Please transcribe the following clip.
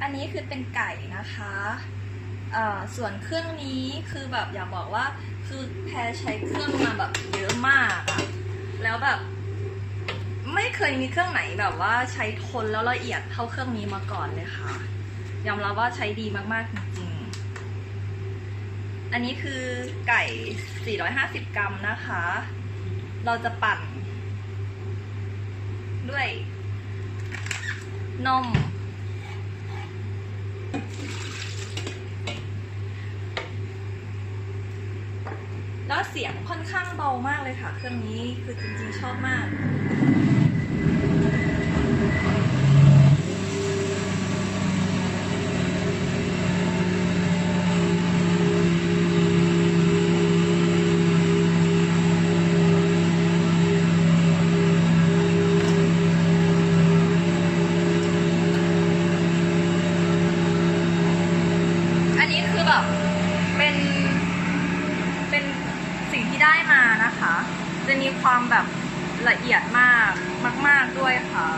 อันนี้คือเป็นไก่นะคะส่วนเครื่องนี้คือแบบอยากบอกว่าคือแพรใช้เครื่องมาแบบเยอะมากอะแล้วแบบ ไม่เคยมีเครื่องไหนแบบว่าใช้ทนแล้วละเอียดเท่าเครื่องนี้มาก่อนเลยค่ะยอมรับว่าใช้ดีมากๆจริงๆอันนี้คือไก่ 450 กรัมนะคะ เราจะปั่น ด้วยนม แล้วเสียงค่อนข้างเบามากเลยค่ะ เครื่องนี้คือจริงๆชอบมาก ได้มานะคะ จะมีความแบบละเอียดมากมาก ๆด้วยค่ะ